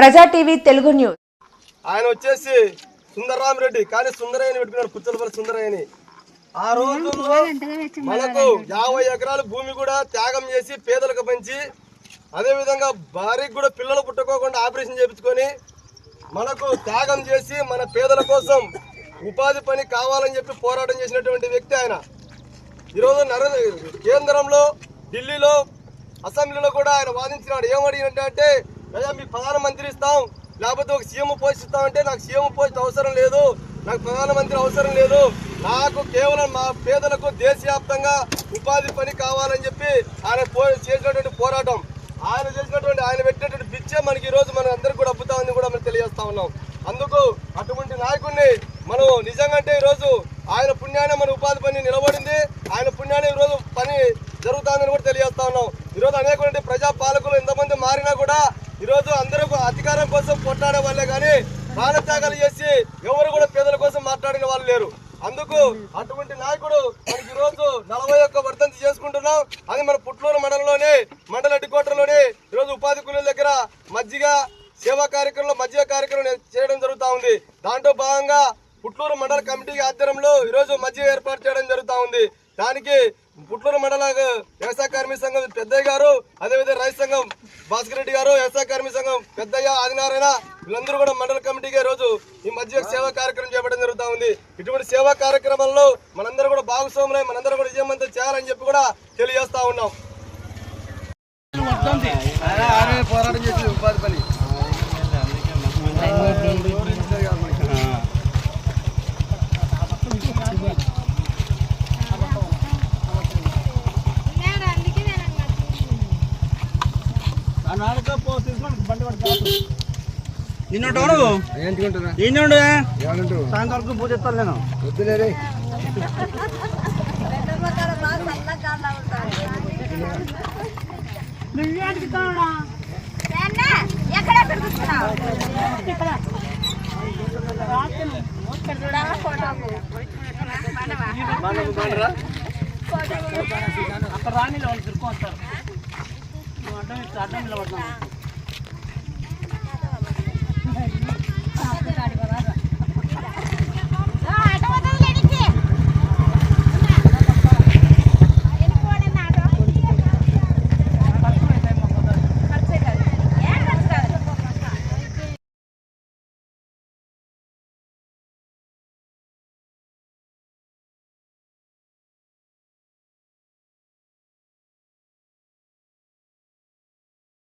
ప్రజా TV Telugu news. ఆయన వచ్చేసి సుందరరామిరెడ్డి కానీ సుందరయ్యని పెట్టుకున్నారు పుచ్చలపల్లి సుందరయ్యని. ఆ రోజుల్లో మనకు యాభై ఎకరాల భూమి కూడా త్యాగం చేసి పేదలకు పంచి అదేవిధంగా భార్యకు కూడా పిల్లలు పుట్టుకోకుండా ఆపరేషన్ చేయించుకొని మనకు త్యాగం చేసి మన పేదల కోసం ఉపాధి పని కావాలని చెప్పి పోరాటం చేసినటువంటి వ్యక్తి ఆయన. ఈరోజు నరేంద్ర కేంద్రంలో ఢిల్లీలో అసెంబ్లీలో కూడా ఆయన వాదించినాడు. ఏమడిగినట్టే లేదా మీకు ప్రధానమంత్రి ఇస్తాం లేకపోతే ఒక సీఎం పోస్ట్ ఇస్తామంటే నాకు సీఎం పోస్ట్ అవసరం లేదు నాకు ప్రధానమంత్రి అవసరం లేదు. నాకు కేవలం మా పేదలకు దేశవ్యాప్తంగా ఉపాధి పని కావాలని చెప్పి ఆయన పో చేసినటువంటి పోరాటం. ఆయన చేసినటువంటి ఆయన పెట్టినటువంటి పిచ్చే మనకి ఈరోజు మన అందరికి కూడా అబ్బుతా ఉంది కూడా మనం తెలియజేస్తా ఉన్నాం. అందుకు అటువంటి నాయకుడిని మనం నిజంగా అంటే ఈ రోజు ఆయన పుణ్యాన్ని మన ఉపాధి పని నిలబడింది ఆయన పుణ్యాన్ని ఈ రోజు పని జరుగుతుందని కూడా తెలియజేస్తా ఉన్నాం. ఈ రోజు ప్రజా పాలకులు ఎంతమంది మారినా కూడా ఈ రోజు అందరూ అధికారం కోసం కొట్లాడే వాళ్ళే కానీ ప్రాణత్యాగాలు చేసి ఎవరు కూడా పేదల కోసం మాట్లాడిన వాళ్ళు లేరు. అందుకు అటువంటి నాయకుడు మనకి ఈరోజు రోజు నలభై ఒక్క వర్ధంతి చేసుకుంటున్నాం. అది మన పుట్లూరు మండలంలోనే మండల హెడ్కోటర్లోనే ఈ ఈరోజు ఉపాధి కూలీల దగ్గర మజ్జిగ సేవా కార్యక్రమంలో మజ్జిగ కార్యక్రమం చేయడం జరుగుతూ ఉంది. దాంట్లో భాగంగా పుట్లూరు మండల కమిటీ ఆధ్వర్యంలో ఈరోజు మజ్జిగ ఏర్పాటు చేయడం జరుగుతూ ఉంది. దానికి పుట్లూరు మండల వ్యవసాయ కార్మిక సంఘం పెద్దయ్య గారు అదేవిధంగా రైతు సంఘం భాస్కర్ రెడ్డి గారు వ్యవసాయ కార్మిక సంఘం పెద్దయ్య ఆదినారాయణ వీళ్ళందరూ కూడా మండల కమిటీకి రోజు ఈ మధ్య సేవా కార్యక్రమం చేపట్టడం జరుగుతూ ఉంది. ఇటువంటి సేవా కార్యక్రమంలో మనందరూ కూడా భాగస్వాములై మనందరూ కూడా విజయవంతం చేయాలని చెప్పి కూడా తెలియజేస్తా ఉన్నాం. పోరాటం చేసి ఉపాధి పని. ఏంటండు ఏమంటారు సాయంత్రం పూజ చేస్తాను నేను వద్దులేరే అక్కడ రాని వాళ్ళు తిరుక్కు వస్తారు அட்டம் அட்டம் இல்லை மட்டும்